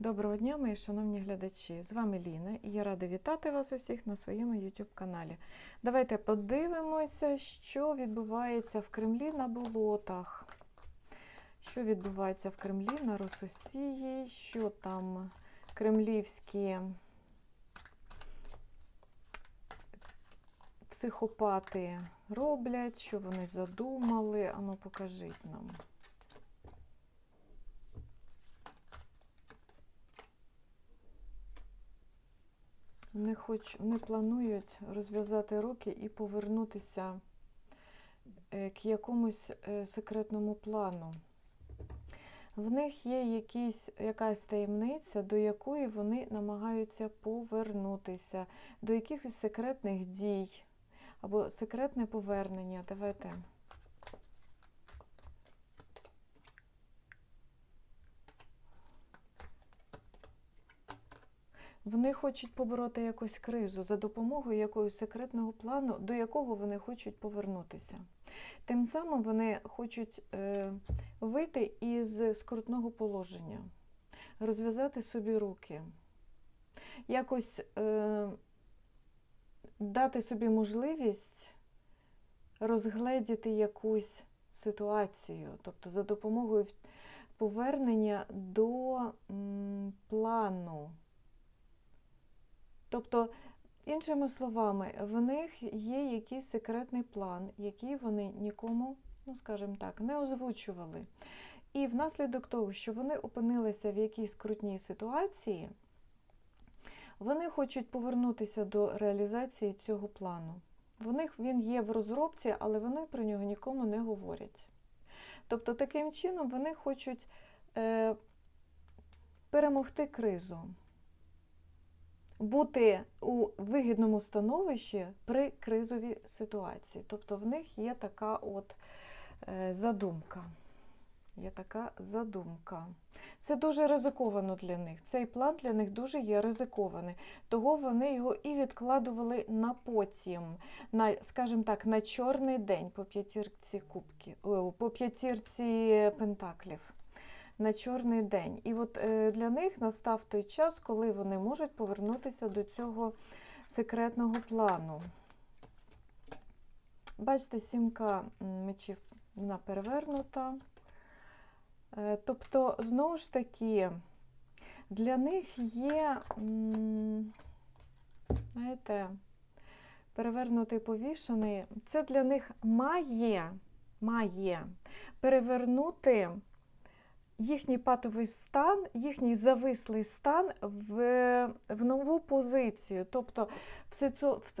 Доброго дня, мої шановні глядачі! З вами Ліна і я рада вітати вас усіх на своєму YouTube каналі. Давайте подивимося, що відбувається в Кремлі на болотах. Що відбувається в Кремлі на Рососії, що там кремлівські психопати роблять, що вони задумали. Ану, покажіть нам. Вони хоч не планують розв'язати руки і повернутися е, к якомусь е, секретному плану. В них є якісь, якась таємниця, до якої вони намагаються повернутися, до якихось секретних дій або секретне повернення. Давайте. Вони хочуть побороти якусь кризу за допомогою якогось секретного плану, до якого вони хочуть повернутися. Тим самим вони хочуть е, вийти із скрутного положення, розв'язати собі руки, якось е, дати собі можливість розгледіти якусь ситуацію, тобто за допомогою повернення до м, плану. Тобто, іншими словами, в них є якийсь секретний план, який вони нікому, ну скажімо так, не озвучували. І внаслідок того, що вони опинилися в якійсь скрутній ситуації, вони хочуть повернутися до реалізації цього плану. В них він є в розробці, але вони про нього нікому не говорять. Тобто, таким чином вони хочуть е, перемогти кризу бути у вигідному становищі при кризовій ситуації. Тобто в них є така от е, задумка. Є така задумка. Це дуже ризиковано для них. Цей план для них дуже є ризикований. Того вони його і відкладували на потім, на, скажімо так, на чорний день по п'ятірці кубки, по п'ятірці пентаклів на чорний день. І от е, для них настав той час, коли вони можуть повернутися до цього секретного плану. Бачите, сімка мечів вона перевернута. Е, тобто, знову ж таки, для них є, знаєте, перевернутий повішений, це для них має, має перевернути їхній патовий стан, їхній завислий стан в в нову позицію. Тобто в,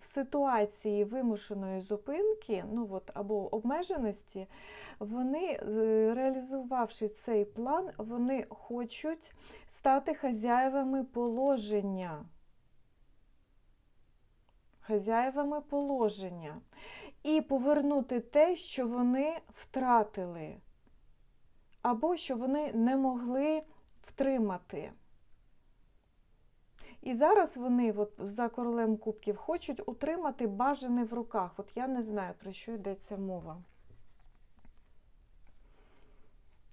в ситуації вимушеної зупинки ну от, або обмеженості, вони, е, реалізувавши цей план, вони хочуть стати хазяєвами положення. Хазяєвами положення. І повернути те, що вони втратили або що вони не могли втримати. І зараз вони от, за королем кубків хочуть утримати бажане в руках. От я не знаю, про що йдеться мова.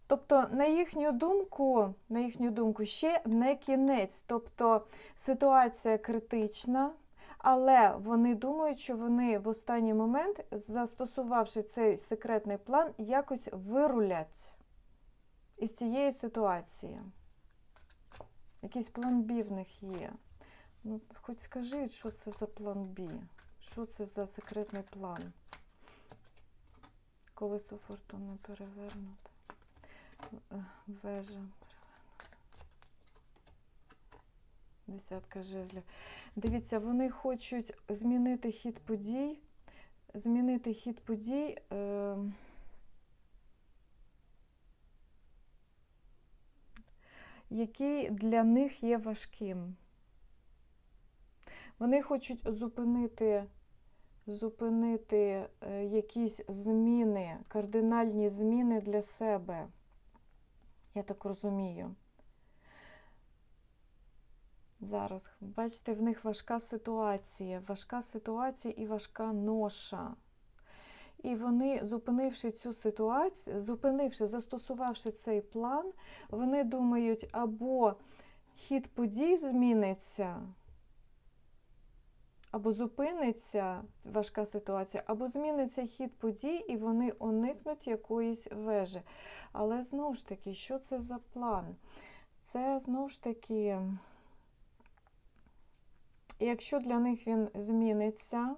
Тобто, на їхню думку, на їхню думку, ще не кінець. Тобто ситуація критична, але вони думають, що вони в останній момент, застосувавши цей секретний план, якось вирулять із цієї ситуації. Якийсь план Б в них є. Ну, Хоч скажіть, що це за план Б? Що це за секретний план? Колесо фортуни перевернуте. Вежа перевернута. Десятка жезлів. Дивіться, вони хочуть змінити хід подій, змінити хід подій. Е який для них є важким. Вони хочуть зупинити зупинити е, якісь зміни, кардинальні зміни для себе. Я так розумію. Зараз, бачите, в них важка ситуація, важка ситуація і важка ноша. І вони, зупинивши цю ситуацію, зупинивши, застосувавши цей план, вони думають, або хід подій зміниться, або зупиниться важка ситуація, або зміниться хід подій, і вони уникнуть якоїсь вежі. Але знову ж таки, що це за план? Це знову ж таки, якщо для них він зміниться,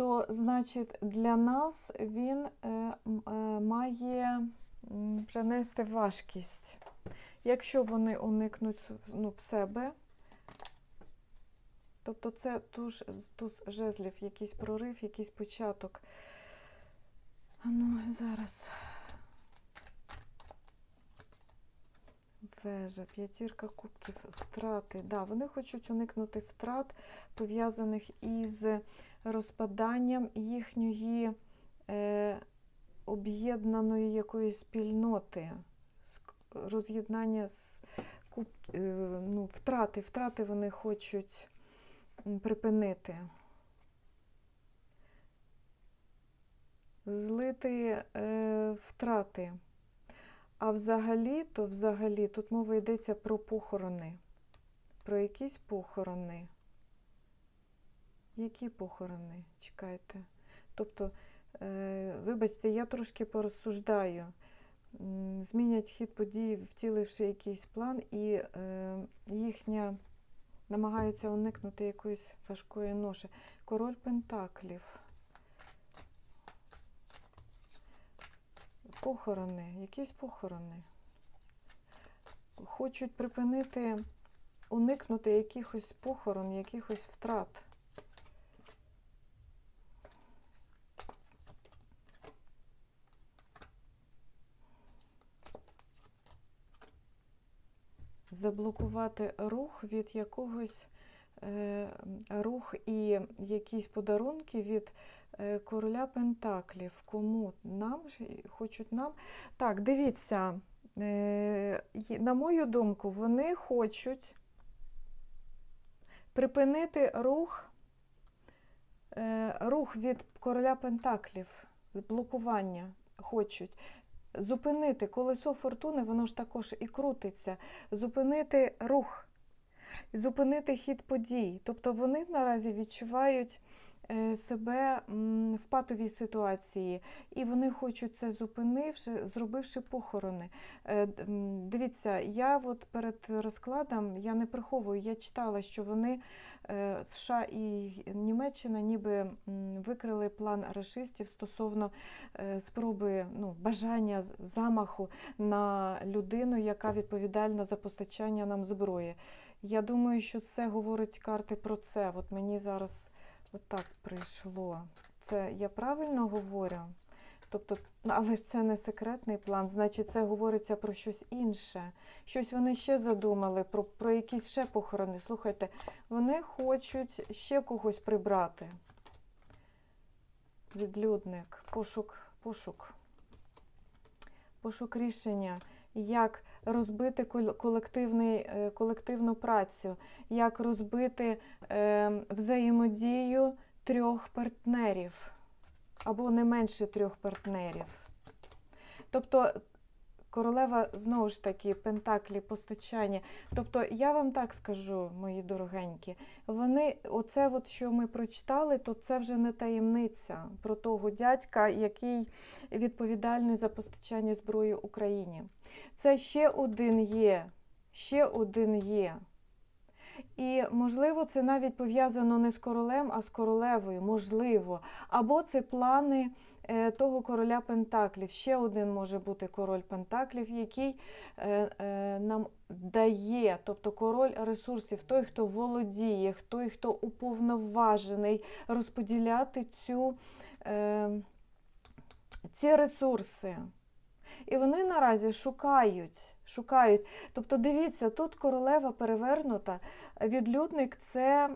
то значить для нас він е, е, має принести важкість. Якщо вони уникнуть ну, в себе, тобто це туз, туз жезлів, якийсь прорив, якийсь початок. А ну, зараз. Вежа, п'ятірка кубків, втрати. Да, вони хочуть уникнути втрат, пов'язаних із розпаданням їхньої е, об'єднаної якоїсь спільноти, роз'єднання з куб, е, ну, втрати. Втрати вони хочуть припинити. Злити е, втрати. А взагалі, то взагалі тут мова йдеться про похорони. Про якісь похорони. Які похорони? Чекайте. Тобто, е, вибачте, я трошки порозсуждаю. Змінять хід подій, втіливши якийсь план, і е, їхня намагаються уникнути якоїсь важкої ноші. Король Пентаклів. Похорони, якісь похорони. Хочуть припинити, уникнути якихось похорон, якихось втрат. Заблокувати рух від якогось рух і якісь подарунки від е, короля Пентаклів. Кому нам хочуть нам. Так, дивіться, е, на мою думку, вони хочуть припинити рух, е, рух від короля Пентаклів, блокування хочуть. Зупинити колесо фортуни, воно ж також і крутиться. Зупинити рух, зупинити хід подій. Тобто вони наразі відчувають е, себе в патовій ситуації, і вони хочуть це зупинивши, зробивши похорони. Е, Дивіться, я от перед розкладом я не приховую, я читала, що вони е, США і Німеччина ніби викрили план рашистів стосовно спроби ну, бажання замаху на людину, яка відповідальна за постачання нам зброї. Я думаю, що це говорить карти про це. От мені зараз отак прийшло. Це я правильно говорю? Тобто, але ж це не секретний план, значить, це говориться про щось інше. Щось вони ще задумали, про, про якісь ще похорони. Слухайте, вони хочуть ще когось прибрати. Відлюдник, пошук, пошук. Пошук рішення, як розбити колективний, е, колективну працю, як розбити е, взаємодію трьох партнерів або не менше трьох партнерів. Тобто королева знову ж таки пентаклі, постачання. Тобто, я вам так скажу, мої дорогенькі, вони, оце, от, що ми прочитали, то це вже не таємниця про того дядька, який відповідальний за постачання зброї Україні. Це ще один є. Ще один є. І, можливо, це навіть пов'язано не з королем, а з королевою, можливо. Або це плани е, того короля Пентаклів. Ще один може бути король Пентаклів, який е, е, нам дає, тобто король ресурсів, той, хто володіє, той, хто уповноважений розподіляти цю, ці ресурси. І вони наразі шукають, шукають. Тобто, дивіться, тут королева перевернута, відлюдник це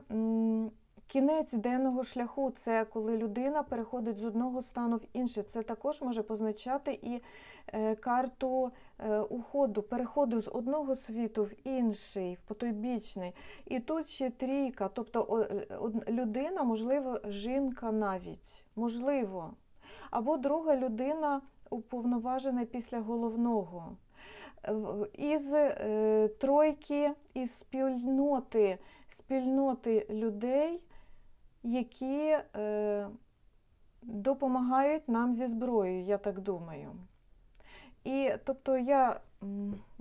кінець денного шляху, це коли людина переходить з одного стану в інший. Це також може позначати і е, карту е, уходу, переходу з одного світу в інший, в потойбічний. І тут ще трійка, тобто людина, можливо, жінка навіть, можливо. Або друга людина уповноважена після головного. із е, тройки, із спільноти, спільноти людей, які е, допомагають нам зі зброєю, я так думаю. І тобто я,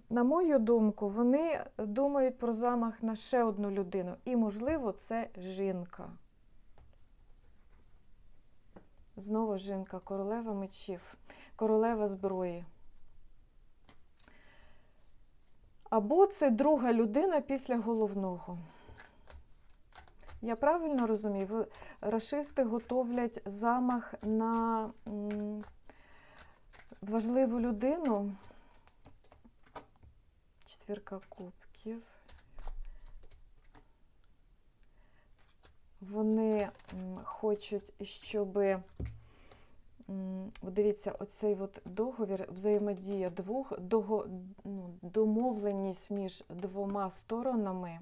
на мою думку, вони думають про замах на ще одну людину. І, можливо, це жінка. Знову жінка, королева мечів, королева зброї. Або це друга людина після головного. Я правильно розумію, рашисти готовлять замах на важливу людину. Четвірка кубків. Вони хочуть, щоб дивіться, оцей от договір, взаємодія двох, дого, ну, домовленість між двома сторонами.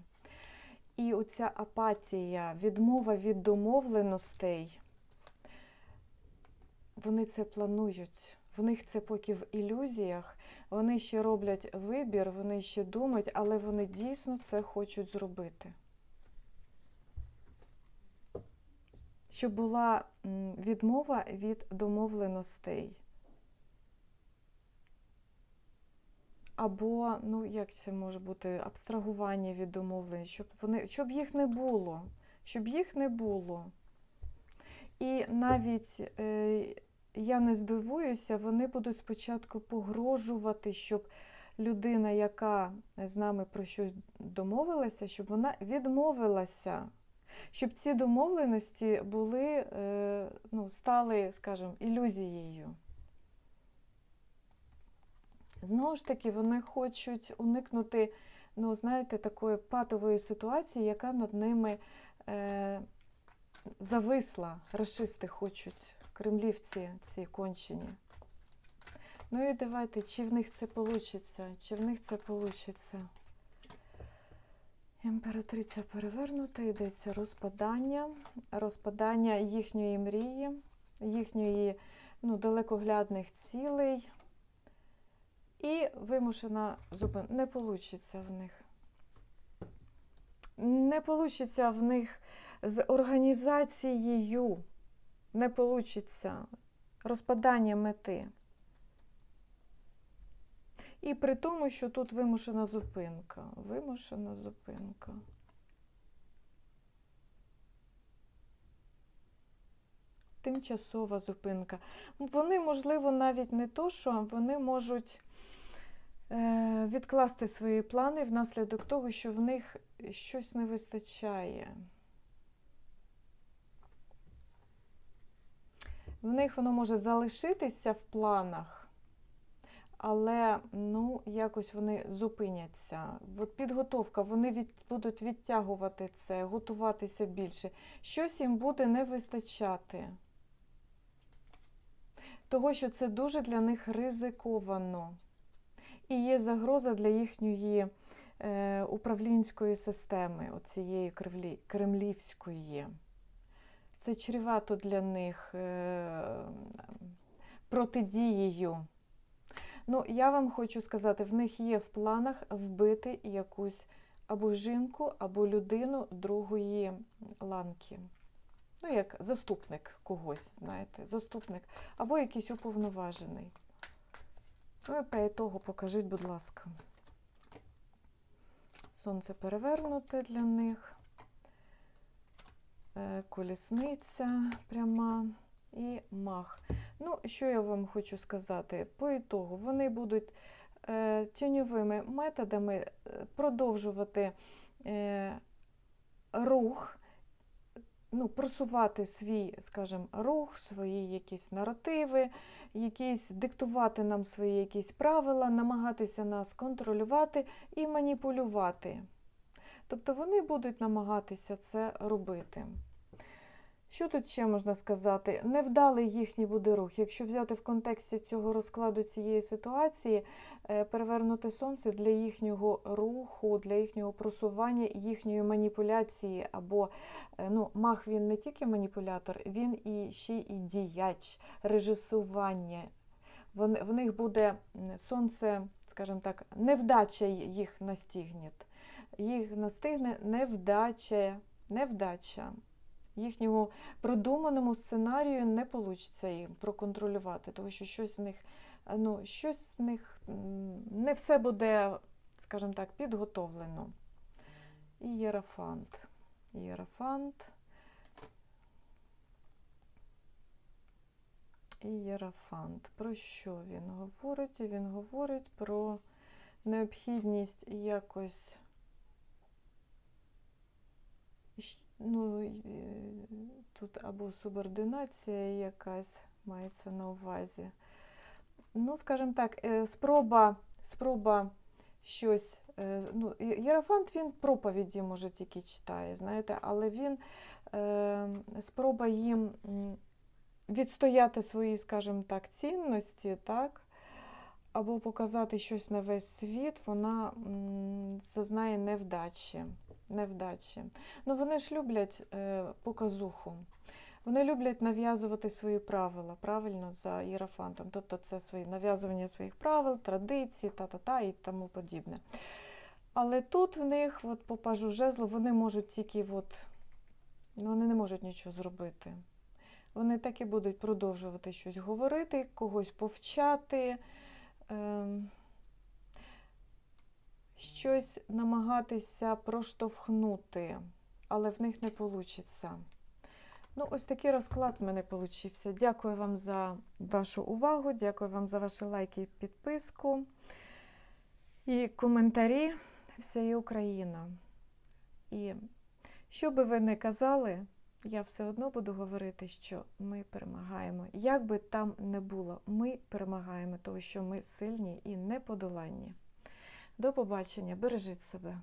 І оця апатія, відмова від домовленостей, вони це планують. В них це поки в ілюзіях. Вони ще роблять вибір, вони ще думають, але вони дійсно це хочуть зробити. Щоб була відмова від домовленостей. Або, ну, як це може бути, абстрагування від домовлень, щоб, вони, щоб їх не було. Щоб їх не було. І навіть е, я не здивуюся, вони будуть спочатку погрожувати, щоб людина, яка з нами про щось домовилася, щоб вона відмовилася, щоб ці домовленості були, е, ну, стали, скажімо, ілюзією. Знову ж таки, вони хочуть уникнути, ну, знаєте, такої патової ситуації, яка над ними е, зависла. Рашисти хочуть, кремлівці ці кончені. Ну і давайте, чи в них це вийде, чи в них це вийде. Імператриця перевернута, йдеться розпадання, розпадання їхньої мрії, їхньої ну, далекоглядних цілей. І вимушена зупин. Не вийде в них. Не вийде в них з організацією. Не вийде. Розпадання мети. І при тому, що тут вимушена зупинка. Вимушена зупинка. Тимчасова зупинка. Вони, можливо, навіть не то, що вони можуть е, відкласти свої плани внаслідок того, що в них щось не вистачає. В них воно може залишитися в планах, але ну, якось вони зупиняться. От підготовка, вони від, будуть відтягувати це, готуватися більше. Щось їм буде не вистачати. Того, що це дуже для них ризиковано. І є загроза для їхньої е, управлінської системи, оцієї кремлі, кремлівської. Це чревато для них е, протидією. Ну, я вам хочу сказати, в них є в планах вбити якусь або жінку, або людину другої ланки. Ну, як заступник когось, знаєте, заступник, або якийсь уповноважений. Ну, і того покажіть, будь ласка. Сонце перевернуте для них, Е, колісниця пряма і мах. Ну, що я вам хочу сказати? По ітогу, вони будуть е, тіньовими методами е, продовжувати е, рух, ну, просувати свій, скажімо, рух, свої якісь наративи, якісь диктувати нам свої якісь правила, намагатися нас контролювати і маніпулювати. Тобто вони будуть намагатися це робити. Що тут ще можна сказати? Невдалий їхній буде рух. Якщо взяти в контексті цього розкладу цієї ситуації, е, перевернути сонце для їхнього руху, для їхнього просування, їхньої маніпуляції, або е, ну, мах він не тільки маніпулятор, він і ще і діяч, режисування. В них буде сонце скажімо так, невдача їх настигне. Їх настигне невдача, невдача. Їхнього продуманому сценарію не вийде їм проконтролювати, тому що щось в них, ну, щось в них не все буде, скажімо так, підготовлено. І єрафант. Єрафант. Про що він говорить? Він говорить про необхідність якось ну, тут або субординація якась мається на увазі. Ну, скажімо так, е, спроба, спроба щось. е, Ну, Єрофант він проповіді може тільки читає, знаєте, але він е, спроба їм відстояти свої, скажімо так, цінності, так, або показати щось на весь світ, вона зазнає невдачі. Невдачі. Ну, вони ж люблять е, показуху. Вони люблять нав'язувати свої правила, правильно, за іерофантом. Тобто це свої нав'язування своїх правил, традицій, та-та-та і тому подібне. Але тут в них, от по пажу жезлу, вони можуть тільки, от, ну, вони не можуть нічого зробити. Вони так і будуть продовжувати щось говорити, когось повчати, ем, щось намагатися проштовхнути, але в них не вийде. Ну, ось такий розклад в мене вийшов. Дякую вам за вашу увагу, дякую вам за ваші лайки, підписку і коментарі. Вся є Україна. І що би ви не казали, я все одно буду говорити, що ми перемагаємо. Як би там не було, ми перемагаємо, тому що ми сильні і неподоланні. До побачення, бережіть себе.